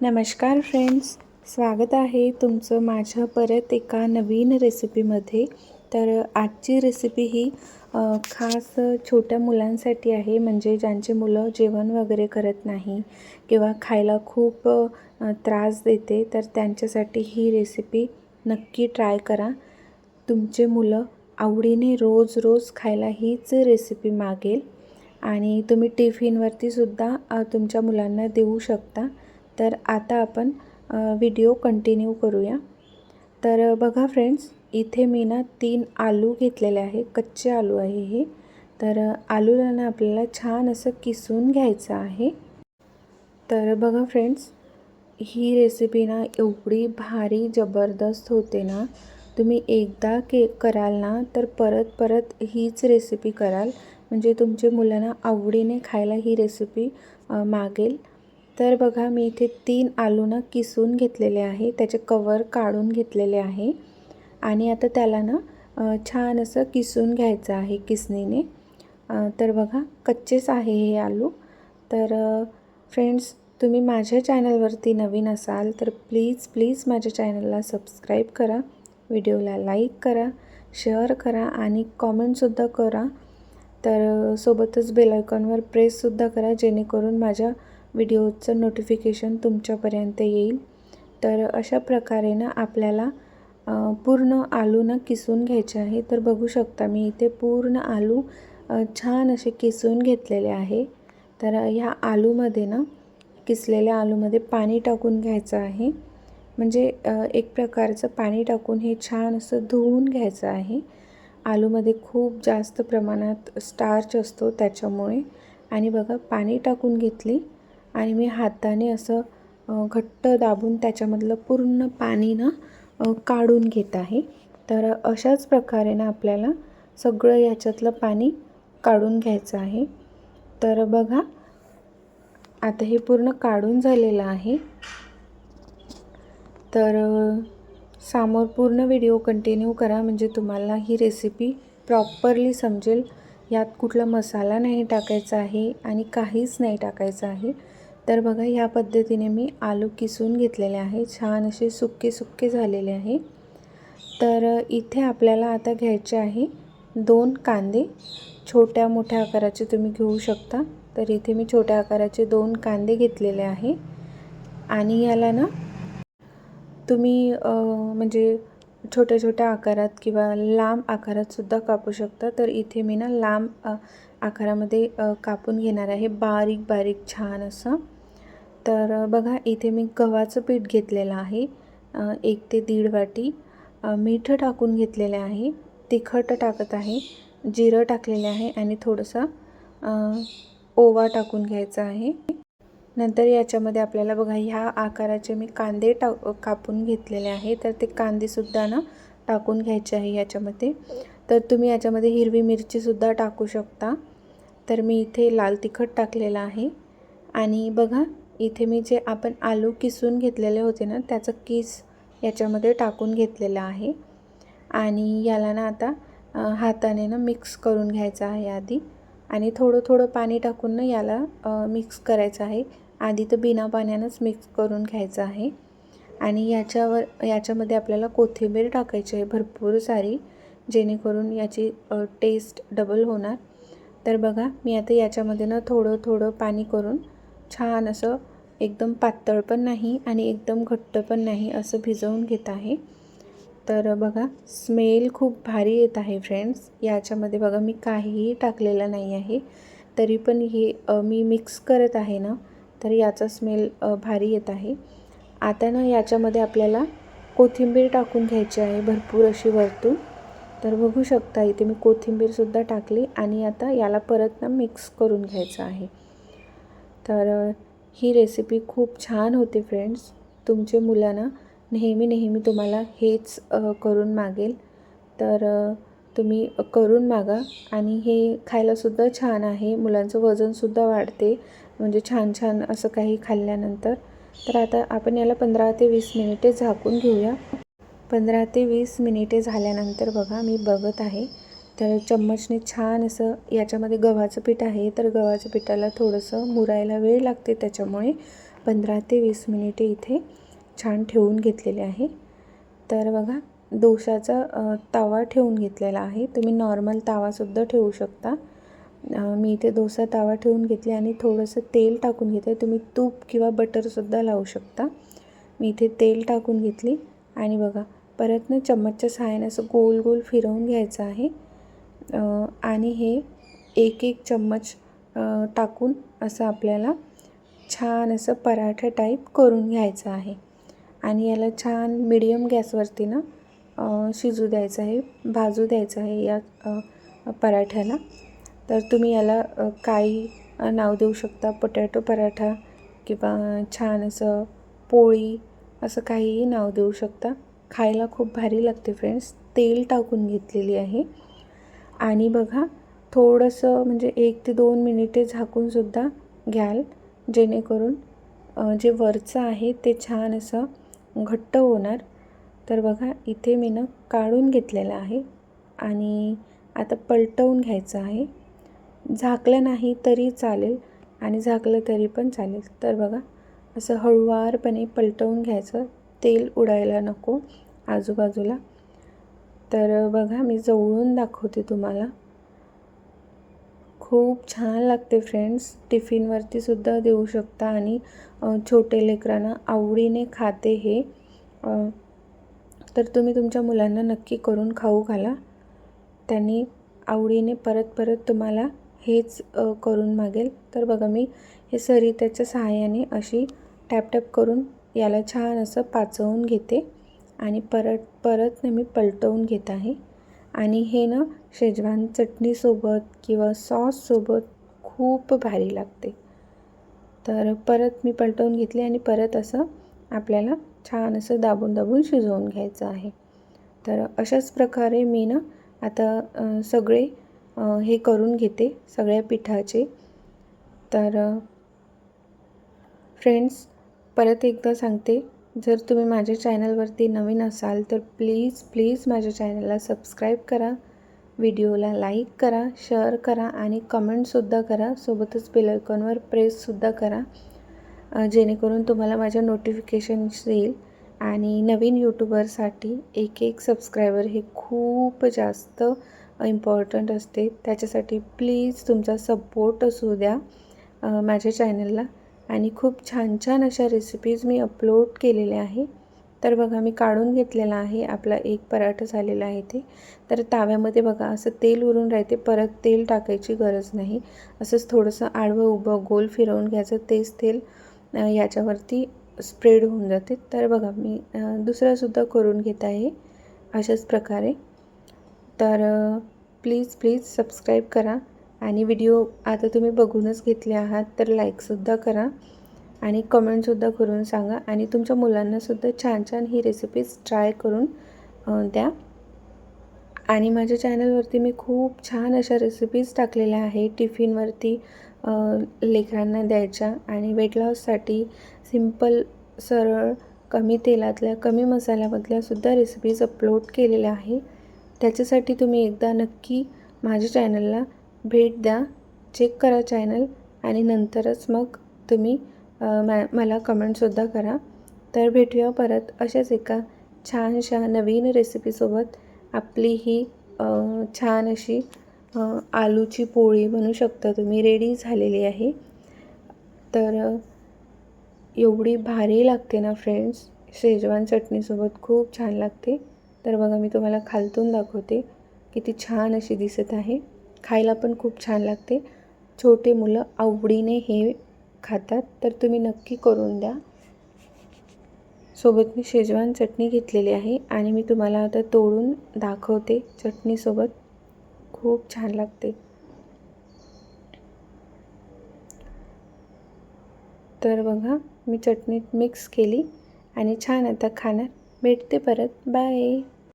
नमस्कार फ्रेंड्स स्वागत आहे तुमचं माझ्या परत एका नवीन रेसिपीमध्ये तर आजची रेसिपी ही खास छोट्या मुलांसाठी आहे म्हणजे ज्यांचे मुलं जेवण वगैरे करत नाही किंवा खायला खूप त्रास देते तर त्यांच्यासाठी ही रेसिपी नक्की ट्राय करा. तुमचे मुलं आवडीने रोज रोज खायला हीच रेसिपी मागेल आणि तुम्ही टिफिनवरतीसुद्धा तुमच्या मुलांना देऊ शकता. तर आता आपण व्हिडिओ कंटिन्यू करूया. तर बघा फ्रेंड्स इथे मी ना तीन आलू घेतलेले आहे कच्चे आलू आहे हे. तर आलूला ना आपल्याला छान असं किसून घ्यायचं आहे. तर बघा फ्रेंड्स ही रेसिपी ना एवढी भारी जबरदस्त होते ना. तुम्ही एकदा के कराल ना तर परत परत हीच रेसिपी कराल. म्हणजे तुमच्या मुलांना आवडीने खायला ही रेसिपी मागेल. तर बघा मी इथे तीन आलू ना किसून घेतलेले आहे. त्याचे कवर काढून घेतलेले आहे. आणि आता त्याला ना छान असं किसून घ्यायचं आहे किसणीने. तर बघा कच्चेच आहे हे आलू. तर फ्रेंड्स तुम्ही माझ्या चॅनलवरती नवीन असाल तर प्लीज प्लीज माझ्या चॅनलला सबस्क्राईब करा व्हिडिओला लाईक करा शेअर करा आणि कॉमेंटसुद्धा करा. तर सोबतच बेलायकॉनवर प्रेससुद्धा करा जेणेकरून माझ्या व्हिडिओचं नोटिफिकेशन तुमच्यापर्यंत येईल. तर अशा प्रकारे ना आपल्याला पूर्ण आलू ना किसून घ्यायचे आहे. तर बघू शकता मी इथे पूर्ण आलू छान असे किसून घेतलेले आहे. तर ह्या आलूमध्ये ना किसलेल्या आलूमध्ये पाणी टाकून घ्यायचं आहे. म्हणजे एक प्रकारचं पाणी टाकून हे छान असं धुवून घ्यायचं आहे. आलूमध्ये खूप जास्त प्रमाणात स्टार्च असतो त्याच्यामुळे. आणि बघा पाणी टाकून घेतली. आणि मी हाताने असं घट्ट दाबून त्याच्यामधलं पूर्ण पाणी ना काढून घेत आहे. तर अशाच प्रकारे ना आपल्याला सगळं याच्यातलं पाणी काढून घ्यायचं आहे. तर बघा आता हे पूर्ण काढून झालेलं आहे. तर समोर पूर्ण व्हिडिओ कंटिन्यू करा म्हणजे तुम्हाला ही रेसिपी प्रॉपरली समजेल. यात कुठला मसाला नाही टाकायचा आहे आणि काहीच नाही टाकायचं आहे. तर बघा ह्या पद्धतीने मी आलू किसून घेतलेले आहे. छान असे सुके सुके झालेले आहे. तर इथे आपल्याला आता घ्यायचे आहे दोन कांदे. छोट्या मोठ्या आकाराचे तुम्ही घेऊ शकता. तर इथे मी छोट्या आकाराचे दोन कांदे घेतलेले आहे. आणि याला ना तुम्ही म्हणजे छोट्या छोट्या आकारात किंवा लांब आकारात सुद्धा कापू शकता. तर इथे मी ना लांब आकारामध्ये कापून घेणार आहे. बारीक बारीक छान असं. तर बघा इथे मी गव्हाचं पीठ घेतलेलं आहे. एक ते दीड वाटी. मीठ टाकून घेतलेले आहे. तिखट टाकत आहे. जिरं टाकलेले आहे आणि थोडंसं ओवा टाकून घ्यायचा आहे. नंतर याच्यामध्ये आपल्याला बघा ह्या आकाराचे मी कांदे टा कापून घेतलेले आहे. तर ते कांदेसुद्धा ना टाकून घ्यायचे आहे याच्यामध्ये. तर तुम्ही याच्यामध्ये हिरवी मिरचीसुद्धा टाकू शकता. तर मी इथे लाल तिखट टाकलेलं आहे. आणि बघा इथे मी जे आपण आलू किसून घेतलेले होते ना त्याचं किस याच्यामध्ये टाकून घेतलेलं आहे. आणि याला ना आता हाताने ना मिक्स करून घ्यायचं आहे आधी. आणि थोडं थोडं पाणी टाकून ना याला मिक्स करायचं आहे. आधी तर बिना पाण्यानंच मिक्स करून घ्यायचं आहे. आणि याच्यावर याच्यामध्ये आपल्याला कोथिंबीर टाकायची आहे भरपूर सारी जेणेकरून याची टेस्ट डबल होणार. तर बघा मी आता याच्यामध्ये ना थोडं थोडं पाणी करून छान असं एकदम पातळ पण नाही आणि एकदम घट्ट पण नाही असं भिजवून घेत आहे. तर बघा स्मेल खूप भारी येत आहे फ्रेंड्स याच्यामध्ये बघा मी काहीही टाकलेलं नाही आहे. तरी पण हे मी मिक्स करत आहे ना तर याचा स्मेल भारी येत आहे. आता ना याच्यामध्ये आपल्याला कोथिंबीर टाकून घ्यायची आहे भरपूर अशी वरतून. तर बघू शकता इथे मी कोथिंबीरसुद्धा टाकली आणि आता याला परत ना मिक्स करून घ्यायचं आहे. तर ही रेसिपी खूप छान होते फ्रेंड्स तुमचे मुलांना नेहमी नेहमी तुम्हाला हेच करून मागेल. तर तुम्ही करून मागा आणि हे खायलासुद्धा छान आहे. मुलांचं वजनसुद्धा वाढते. म्हणजे छान छान असं काही खाल्ल्यानंतर. तर आता आपण याला पंधरा ते वीस मिनिटे झाकून घेऊया. पंधरा ते वीस मिनिटे झाल्यानंतर बघा मी बघत आहे. तर चम्मचने छान असं याच्यामध्ये गव्हाचं पीठ आहे तर गव्हाच्या पिठाला थोडंसं मुरायला वेळ लागते त्याच्यामुळे पंधरा ते वीस मिनिटे इथे छान ठेवून घेतलेले आहे. तर बघा डोशाचा तवा ठेवून घेतलेला आहे. तुम्ही नॉर्मल तवासुद्धा ठेवू शकता. मी इथे डोसा तवा ठेवून घेतले आणि थोडंसं तेल टाकून घेते. तुम्ही तूप किंवा बटरसुद्धा लावू शकता. मी इथे तेल टाकून घेतली. आणि बघा परत ना चम्मचच्या सहाय्याने असं गोल गोल फिरवून घ्यायचं आहे. आणि हे एक एक चम्मच टाकून असं आपल्याला छान असं पराठा टाईप करून घ्यायचं आहे. आणि याला छान मिडियम गॅसवरती ना शिजू द्यायचं आहे भाजू द्यायचं आहे या पराठ्याला. तर तुम्ही याला काही नाव देऊ शकता पोटॅटो पराठा किंवा छान असं पोळी असं काहीही नाव देऊ शकता. खायला खूप भारी लागते फ्रेंड्स तेल टाकून घेतलेली आहे. आणि बघा थोडंसं म्हणजे एक ते दोन मिनिटे झाकूनसुद्धा घ्याल जेणेकरून जे वरचं आहे ते छान असं घट्ट होणार. तर बघा इथे मी ना काढून घेतलेलं आहे आणि आता पलटवून घ्यायचं आहे. झाकलं नाही तरी चालेल आणि झाकलं तरी पण चालेल. तर बघा असं हळुवारपणे पलटवून घ्यायचं. तेल उडायला नको आजूबाजूला. तर बघा मी जवळून दाखवते तुम्हाला. खूप छान लागते फ्रेंड्स टिफिनवरती सुद्धा देऊ शकता आणि छोटे लेकरांना आवडीने खाते हे. तर तुम्ही तुमच्या मुलांना नक्की करून खाऊ घाला. त्यांनी आवडीने परत परत तुम्हाला हेच करून मागेल. तर बघा मी हे सरिताच्या सहाय्याने अशी टॅप टॅप करून याला छान असं पाचवून घेते. आणि परत परत ना मी पलटवून घेत आहे. आणि हे ना शेजवान चटणीसोबत किंवा सॉससोबत खूप भारी लागते. तर परत मी पलटवून घेतले आणि परत असं आपल्याला छान असं दाबून दाबून शिजवून घ्यायचं आहे. तर अशाच प्रकारे मी ना आता सगळे हे करून घेते सगळ्या पिठाचे. तर फ्रेंड्स परत एकदा सांगते जर तुम्ही माझ्या चॅनलवरती नवीन असाल तर प्लीज प्लीज माझ्या चॅनलला सबस्क्राईब करा व्हिडिओला लाईक करा शेअर करा आणि कमेंटसुद्धा करा. सोबतच बेलायकॉनवर प्रेससुद्धा करा जेणेकरून तुम्हाला माझ्या नोटिफिकेशन्स येईल. आणि नवीन यूट्यूबरसाठी एक एक सबस्क्रायबर हे खूप जास्त इम्पॉर्टंट असते. त्याच्यासाठी प्लीज तुमचा सपोर्ट असू द्या माझ्या चॅनलला. आणि खूप छान छान अशा रेसिपीज मी अपलोड केलेल्या आहे तर बघा मी काढून घेतलेला आहे. आपला एक पराठा झालेला आहे ते तर ताव्यामध्ये बघा असं तेल उरून राहते. परत तेल टाकायची गरज नाही. असंच थोडंसं आडवं उभं गोल फिरवून घ्यायचं. तेच तेल याच्यावरती स्प्रेड होऊन जाते. तर बघा मी दुसरासुद्धा करून घेत आहे. अशाच प्रकारे. तर प्लीज प्लीज सबस्क्राईब करा. आणि व्हिडिओ आता तुम्ही बघूनच घेतले आहात तर लाईकसुद्धा करा आणि कमेंटसुद्धा करून सांगा. आणि तुमच्या मुलांनासुद्धा छान छान ही रेसिपीज ट्राय करून द्या. आणि माझ्या चॅनलवरती मी खूप छान अशा रेसिपीज टाकलेल्या आहे टिफिनवरती लेकरांना द्यायच्या आणि वेट लॉससाठी सिंपल सरळ कमी तेलातल्या कमी मसाल्यामधल्यासुद्धा रेसिपीज अपलोड केलेल्या आहे. त्याच्यासाठी तुम्ही एकदा नक्की माझ्या चॅनलला भेट द्या चेक करा चॅनल आणि नंतरच मग तुम्ही मॅ मला कमेंटसुद्धा करा. तर भेटूया परत अशाच एका छानशा नवीन रेसिपीसोबत आपली ही छान अशी आलूची पोळी म्हणू शकता तुम्ही. रेडी झालेली आहे. तर एवढी भारी लागते ना फ्रेंड्स शेजवान चटणीसोबत खूप छान लागते. तर बघा मी तुम्हाला खालतून दाखवते. किती छान अशी दिसत आहे. खायला पण खूप छान लागते. छोटे मुलं आवडीने हे खातात तर तुम्ही नक्की करून द्या. सोबत मी शेजवान चटणी घेतलेली आहे आणि मी तुम्हाला आता तोडून दाखवते चटणीसोबत. खूप छान लागते. तर बघा मी चटणीत मिक्स केली आणि छान आता खाणार. भेटते परत. बाय